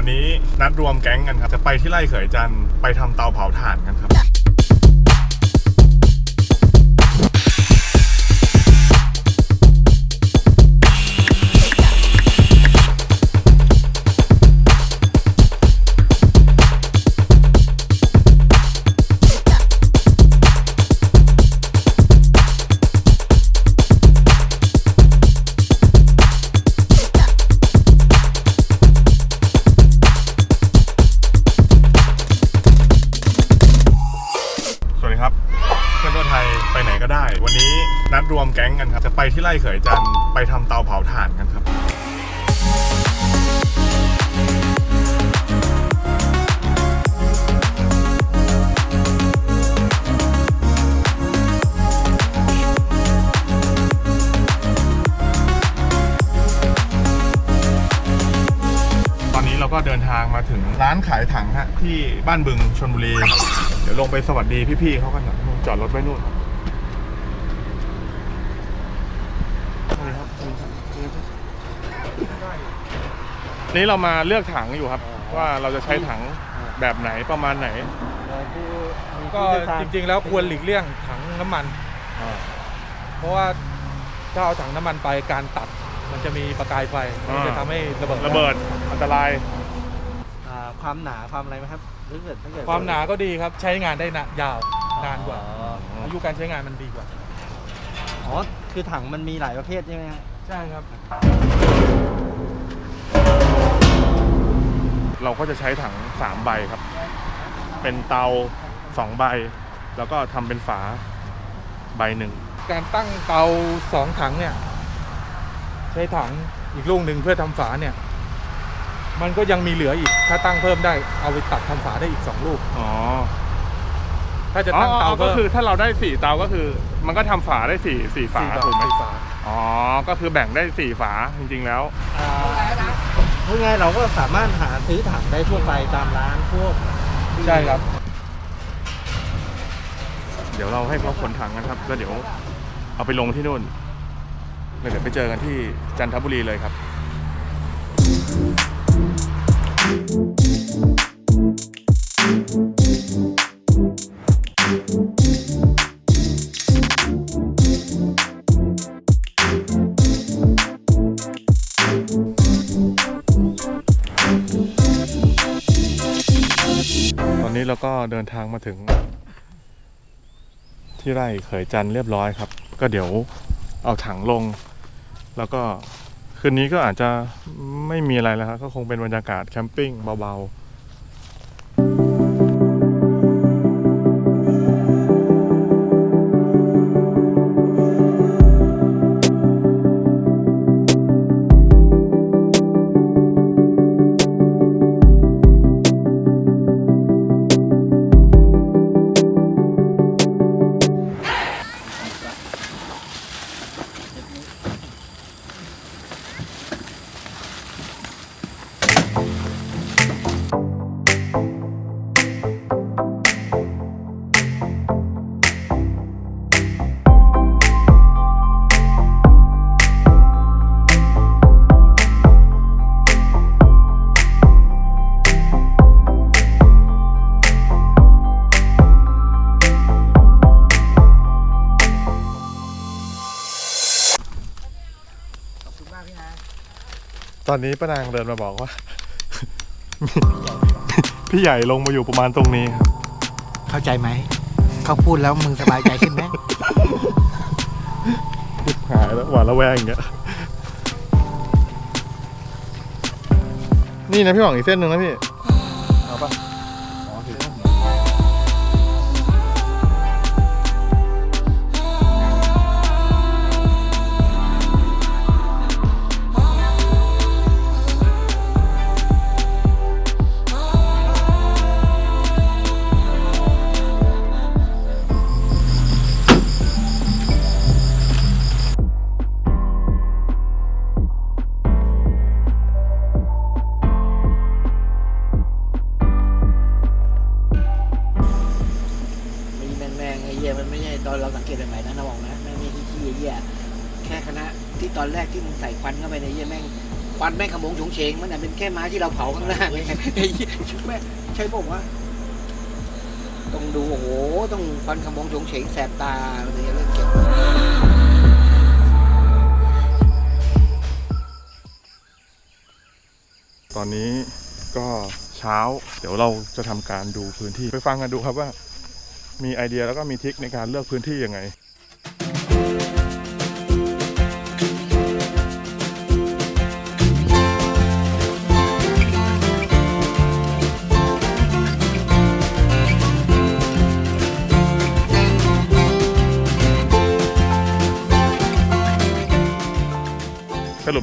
วันนี้นัดรวมแก๊งกันครับ จะไปที่ไร่เขยจันทร์ไปทำเตาเผาถ่านกันครับ ไน่เขยจันทร์ไปทำเตาเผาถ่านกันครับตอนนี้เราก็เดินทางมาถึงร้านขายถังฮะที่บ้านบึงชนบุรี เดี๋ยวลงไปสวัสดีพี่ๆเขากันหน่อยจอดรถไว้นู่น นี่เรามาเลือกถังอยู่ครับ ว่าเราจะใช้ถังแบบไหนประมาณไหน ก็จริง ๆ แล้วควรหลีกเลี่ยงถังน้ำมัน เพราะว่าถ้าเอาถังน้ำมันไปการตัดมันจะมีประกายไฟมันจะทำให้ระเบิดระเบิดอันตราย อ่าความหนาความอะไรไหมครับถ้าเกิดถ้าเกิดความหนาก็ดีครับใช้งานได้นานยาวนานกว่า อ๋ออายุการใช้งานมันดีกว่า อ๋อ คือถังมันมีหลายประเภทใช่ไหมฮะใช่ครับ เราก็จะใช้ถังสามใบครับ เป็นเตาสองใบ แล้วก็ทำเป็นฝาใบหนึ่ง การตั้งเตาสองถังเนี่ย ใช้ถังอีกลูกหนึ่งเพื่อทำฝาเนี่ย มันก็ยังมีเหลืออีก ถ้าตั้งเพิ่มได้เอาไปตัดทำฝาได้อีกสองลูก อ๋อ ถ้าจะตั้งเตาอ๋อก็เพิ่มคือถ้าเราได้สี่เตาก็คือ มันก็ทำฝาได้สี่สี่ฝาสี่ถูกไหมสี่ฝา อ๋อ ก็คือแบ่งได้สี่ฝาจริงๆแล้ว อ่า พูดง่ายๆเราก็สามารถหาซื้อถังได้ทั่วไปตามร้านพวกใช่ครับ เดี๋ยวเราให้เขาขนถังกันครับ แล้วเดี๋ยวเอาไปลงที่นู่นแล้วเดี๋ยวไปเจอกันที่จันทบุรีเลยครับตอ เราก็เดินทางมาถึง ที่ไร่เขยจันเรียบร้อยครับ ก็เดี๋ยวเอาถังลง แล้วก็คืนนี้ก็อาจจะไม่มีอะไรแล้วครับก็คงเป็นบรรยากาศแคมปิ้งเบาๆ ตอนนี้ป้านางเดินมาบอกว่า พี่ใหญ่ลงมาอยู่ประมาณตรงนี้ครับเข้าใจไหม เขาพูดแล้วมึงสบายใจขึ้นไหมหายแล้วหวาดระแวงอย่างเงี้ยนี่นะพี่หวังอีกเส้นหนึ่งนะพี่ งขโมงโฉงเฉงมันน่ะเป็นแค่ไม้ที่เราเผาข้างล่างไงไอ้เหี้ยแม่ใช่บอกว่าต้องดูโอ้โหต้องควันขมงโฉงเฉงแสบตาอะไรเงี้ยเรื่องเก็บตอนนี้ก็เช้า เดี๋ยวเราจะทำการดูพื้นที่ไปฟังกันดูครับว่า มีไอเดียแล้วก็มีทริคในการเลือกพื้นที่ยังไง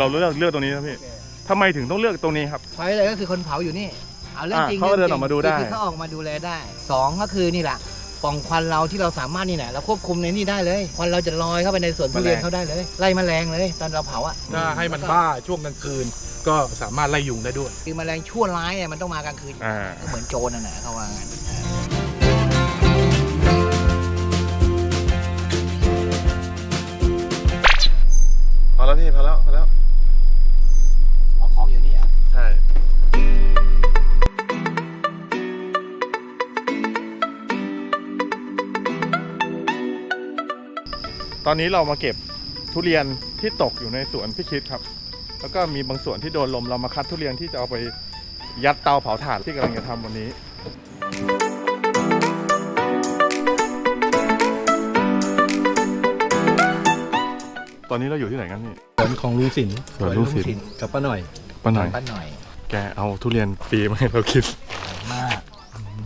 เราเลือกเลือกตรงนี้ครับพี่ทำไมถึงต้องเลือกตรงนี้ครับ พอยเลยก็คือคนเผาอยู่นี่ เอาเรื่องอะจริงเขาก็เดินรื่งจริงออกมาดูได้ คือเขาออกมาดูแลได้สองก็คือนี่แหละปล่องควันเราที่เราสามารถนี่แหละเราควบคุมในนี่ได้เลย ควันเราจะลอยเข้าไปในสวนทุเรียนเขาได้เลย ไล่แมลงเลย ตอนเราเผาอะถ้าให้มันบ้าช่วงกลางคืน ก็สามารถไล่ยุงได้ด้วย คือแมลงชั่วร้ายเนี่ยมันต้องมากลางคืน อ่า ก็เหมือนโจรนั่นแหละเขาว่างั้นพ ตอนนี้เรามาเก็บทุเรียนที่ตกอยู่ในสวนพี่คิดครับ แล้วก็มีบางส่วนที่โดนลมเรามาคัดทุเรียนที่จะเอาไปยัดเตาเผาถ่านที่กำลังจะทำวันนี้ตอนนี้เราอยู่ที่ไหนกันนี่ สวนของลุงสินสวนลุงสิน กับป้าหน่อย ป้าหน่อย ป้าหน่อย แกเอาทุเรียนฟรีมาให้เรากินมาก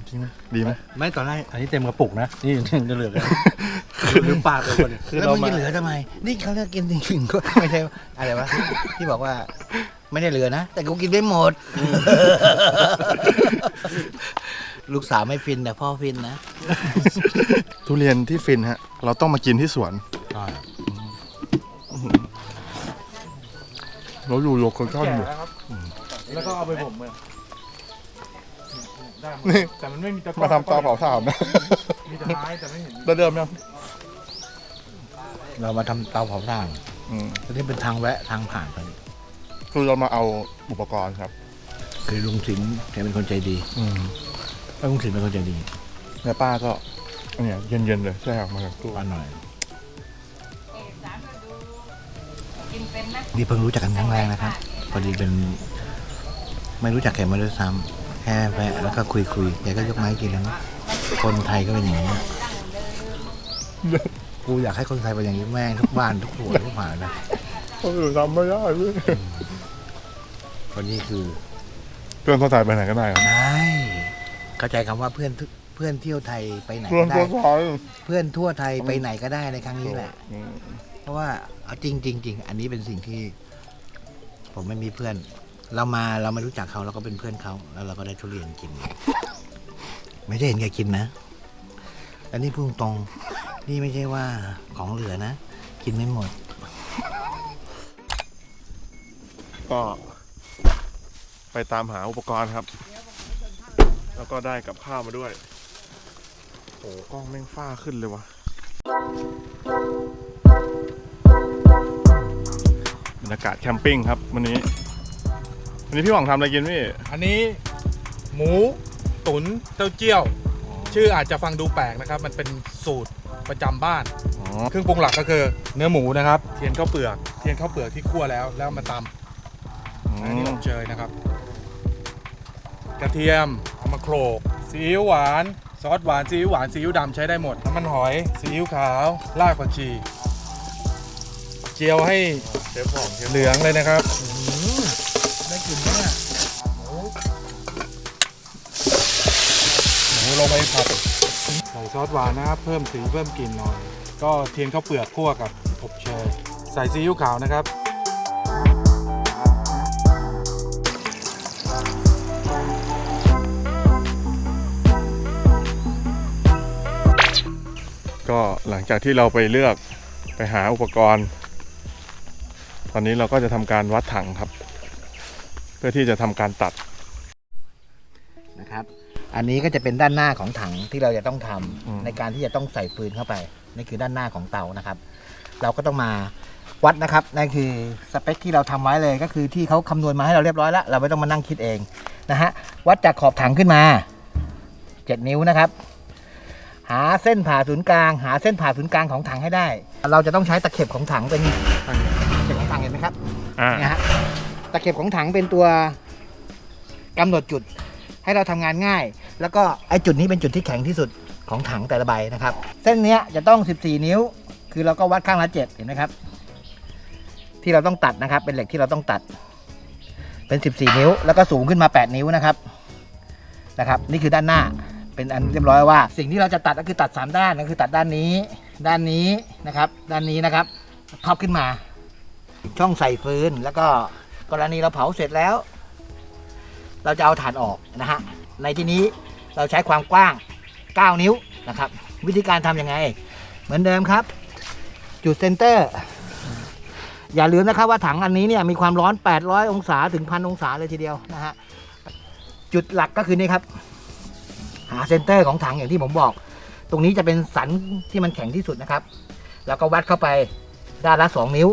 จริงไหมดีไหมไม่ตอนแรกอันนี้เต็มกระปุกนะ นี่ยังจะเหลือกัน หรือปากเลยคนเนี่ยคือแล้วเรามึงมาจะเหลือทำไม นี่เขาเรียกกินจริงๆก็ไม่ใช่อะไรวะที่บอกว่าไม่ได้เหลือนะ แต่กูกินไม่หมด ลูกสาวไม่ฟินแต่พ่อฟินนะ ทุเรียนที่ฟินฮะ เราต้องมากินที่สวนใช่เราอยู่โลเคชั่นอยู่แล้วก็เอาไปบ่มเลยได้หมดนี่แต่มันไม่มีตะกร้มาทำเตาเผาถ่านนะมีแต่ไม้แต่ไม่เห็นเดิมยัง เรามาทำเตาเผาถ่านอืมอันนี้เป็นทางแวะทางผ่านไปคือเรามาเอาอุปกรณ์ครับคือลุงสินแกเป็นคนใจดีอืมแล้วลุงสินเป็นคนใจดีแล้วป้าก็เนี่ยเย็นๆเลยแช่ออกมาจากตู้ ป้าหน่อยกินเป็นไหมนี่เพิ่งรู้จักกันครั้งแรกนะครับพอดีเป็น ไม่รู้จักแกมาด้วยซ้ำแค่แวะแล้วก็คุยคุยๆแกก็ยกไม้กินแล้วนะคนไทยก็เป็นอย่างนี้ กูอยากให้คนไทยเป็นอย่างนี้แม่งทุกบ้านทุกหัวทุกหมาเลยคนอื่นทำไม่ได้พี่คนนี้คือเพื่อนคนไทยไปไหนก็ได้ครับใช่เข้าใจคำว่าเพื่อนทุกเพื่อนเที่ยวไทยไปไหนเพื่อนก็คได้ นไทยเพื่อนทั่วไทยไปไหนก็ได้ในครั้งนี้แหละ อืมเพราะว่าเอาจริงจริงจริงอันนี้เป็นสิ่งที่ ผมไม่มีเพื่อน เรามาเราไม่รู้จักเขาเราก็เป็นเพื่อนเขาแล้วเราก็ได้ทุเรียนกิน ไม่ได้เห็นแกกินนะอันนี้พูดตรงๆ นี่ไม่ใช่ว่าของเหลือนะ กินไม่หมด ก็ไปตามหาอุปกรณ์ครับ แล้วก็ได้กับข้าวมาด้วย โอ้กล้องแม่งฟ้าขึ้นเลยวะบรรยากาศแคมปิ้งครับวันนี้ วันนี้พี่หวังทำอะไรกินพี่ อันนี้หมูตุ๋นเต้าเจี้ยว ชื่ออาจจะฟังดูแปลกนะครับ มันเป็นสูตร ประจำบ้าน อ๋อเครื่องปรุงหลักก็คือเนื้อหมูนะครับเทียนข้าวเปลือก เทียนข้าวเปลือกที่คั่วแล้วแล้วมาตำอือันนี้มอบเชยนะครับ กระเทียมเอามาโขลกซีอิ๊วหวาน ซอสหวานซีอิ๊วหวานซีอิ๊วดำใช้ได้หมดน้ำมันหอยซีอิ๊วขาวรากผักชีเจียวให้เชฟหวังเชฟเหลืองเลยนะครับ ได้กินไหมเนี่ยหมูลงไปผัด ใส่ซอสหวานนะครับ เพิ่มสีเพิ่มกลิ่นหน่อย ก็เทียนข้าวเปลือกคั่วกับอบเชย ใส่ซีอิ๊วขาวนะครับก็หลังจากที่เราไปเลือกไปหาอุปกรณ์ ตอนนี้เราก็จะทำการวัดถังครับ เพื่อที่จะทำการตัดนะครับ อันนี้ก็จะเป็นด้านหน้าของถังที่เราจะต้องทำอืมในการที่จะต้องใส่ฟืนเข้าไปนี่คือด้านหน้าของเตานะครับ เราก็ต้องมาวัดนะครับนั่นคือสเปคที่เราทำไว้เลยก็คือที่เขาคำนวณมาให้เราเรียบร้อยแล้วเราไม่ต้องมานั่งคิดเองนะฮะวัดจากขอบถังขึ้นมา 7 นิ้วนะครับ หาเส้นผ่าศูนย์กลาง หาเส้นผ่าศูนย์กลางของถังให้ได้ เราจะต้องใช้ตะเข็บของถังเป็นตะเข็บของถังเห็นไหมครับอ่าเนี่ยฮะตะเข็บของถังเป็นตัวกำหนดจุด ให้เราทำงานง่าย แล้วก็ไอ้จุดนี้เป็นจุดที่แข็งที่สุดของถังแต่ละใบนะครับ เส้นเนี้ยจะต้อง 14 นิ้ว คือเราก็วัดข้างละ7เห็นไหมครับ ที่เราต้องตัดนะครับ เป็นเหล็กที่เราต้องตัด เป็น 14 นิ้ว แล้วก็สูงขึ้นมา 8 นิ้วนะครับ นะครับ นี่คือด้านหน้า เป็นอันเรียบร้อยว่า สิ่งที่เราจะตัดก็คือตัด 3 ด้านก็คือตัดด้านนี้ ด้านนี้นะครับ ด้านนี้นะครับท็อปขึ้นมา ช่องใส่ฟืน แล้วก็กรณีเราเผาเสร็จแล้ว เราจะเอาถ่านออกนะฮะในที่นี้เราใช้ความกว้าง 9 นิ้วนะครับ วิธีการทำยังไง เหมือนเดิมครับ จุดเซนเตอร์ อย่าลืมนะครับว่าถังอันนี้เนี่ยมีความร้อน 800 องศาถึงพันองศาเลยทีเดียวนะฮะจุดหลักก็คือนี่ครับ หาเซนเตอร์ของถังอย่างที่ผมบอก ตรงนี้จะเป็นสันที่มันแข็งที่สุดนะครับ แล้วก็วัดเข้าไปด้านละ 2 นิ้ว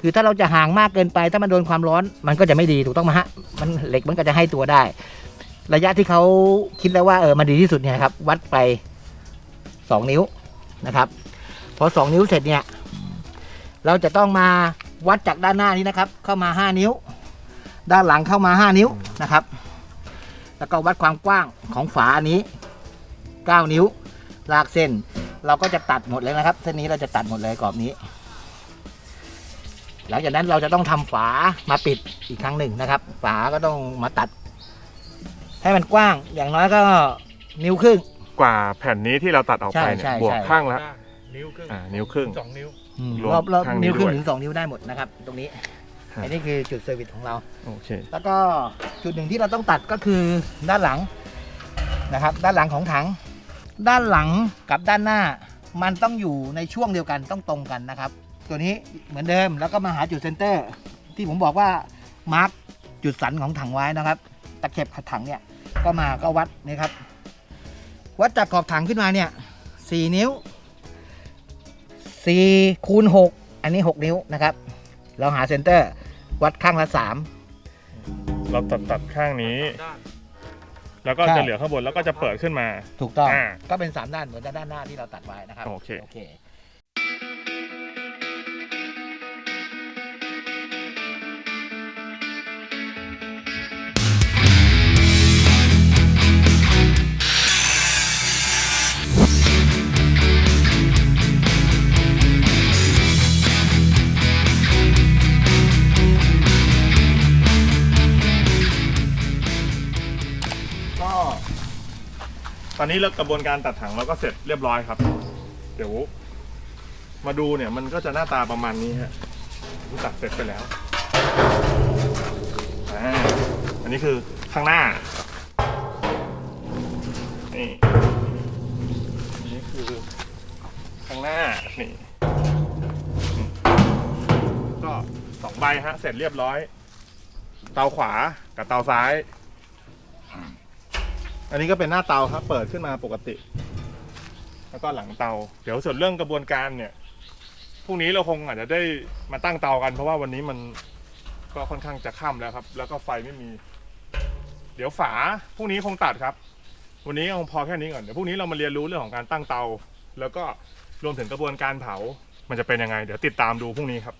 คือถ้าเราจะห่างมากเกินไป ถ้ามันโดนความร้อนมันก็จะไม่ดีถูกต้องไหมฮะมันเหล็กมันก็จะให้ตัวได้ ระยะที่เขาคิดแล้วว่าเออมันดีที่สุดเนี่ยครับ วัดไป 2 นิ้วนะครับ พอ 2 นิ้วเสร็จเนี่ยเราจะต้องมาวัดจากด้านหน้านี้นะครับ เข้ามา 5 นิ้ว ด้านหลังเข้ามา 5 นิ้วนะครับ แล้วก็วัดความกว้างของฝาอันนี้ 9 นิ้ว ลากเส้น เราก็จะตัดหมดเลยนะครับ เส้นนี้เราจะตัดหมดเลยกรอบนี้ หลังจากนั้นเราจะต้องทำฝามาปิดอีกครั้งหนึ่งนะครับ ฝาก็ต้องมาตัด ให้มันกว้างอย่างน้อยก็นิ้วครึ่ง กว่าแผ่นนี้ที่เราตัดออกไปเนี่ใช่ยใช่บวกใช่ ข้างละนิ้วครึ่งอ่านิ้วครึ่ง สองนิ้วรวมรอบรอบข้างนี้นิ้วครึ่งด้วยถึงสองนิ้วได้หมดนะครับ ตรงนี้ครับ อันนี้คือจุดเซอร์วิสของเรา โอเคแล้วก็จุดหนึ่งที่เราต้องตัดก็คือด้านหลังนะครับ ด้านหลังของถัง ด้านหลังกับด้านหน้า มันต้องอยู่ในช่วงเดียวกันต้องตรงกันนะครับ ตัวนี้เหมือนเดิมแล้วก็มาหาจุดเซนเตอร์ ที่ผมบอกว่ามาร์กจุดสันของถังไว้นะครับ ตะเข็บถังเนี่ยก็มาก็วัดนี่ครับ วัดจากขอบถังขึ้นมาเนี่ยสี่นิ้วสี่คูณหกอันนี้หกนิ้วนะครับ เราหาเซนเตอร์วัดข้างละสามเราตัดตัดข้างนี้ด้านแล้วก็ใช่จะเหลือข้างบนแล้วก็จะเปิดขึ้นมาถูกต้อง อ่า ก็เป็น3ด้านเหมือนด้านหน้าที่เราตัดไว้นะครับโอเค โอเค ตอนนี้เรากระบวนการตัดถังเราก็เสร็จเรียบร้อยครับ เดี๋ยว มาดูเนี่ยมันก็จะหน้าตาประมาณนี้ฮะตัดเสร็จไปแล้วอ่าอันนี้คือข้างหน้านี่อันนี้คือข้างหน้านี่ก็สองใบฮะเสร็จเรียบร้อย เตาขวากับเตาซ้าย อันนี้ก็เป็นหน้าเตาครับ เปิดขึ้นมาปกติ แล้วก็หลังเตา เดี๋ยวส่วนเรื่องกระบวนการเนี่ยพรุ่งนี้เราคงอาจจะได้มาตั้งเตากัน เพราะว่าวันนี้มันก็ค่อนข้างจะค่ำแล้วครับ แล้วก็ไฟไม่มี เดี๋ยวฝาพรุ่งนี้คงตัดครับ วันนี้คงพอแค่นี้ก่อนเดี๋ยวพรุ่งนี้เรามาเรียนรู้เรื่องของการตั้งเตา แล้วก็รวมถึงกระบวนการเผา มันจะเป็นยังไง เดี๋ยวติดตามดูพรุ่งนี้ครับ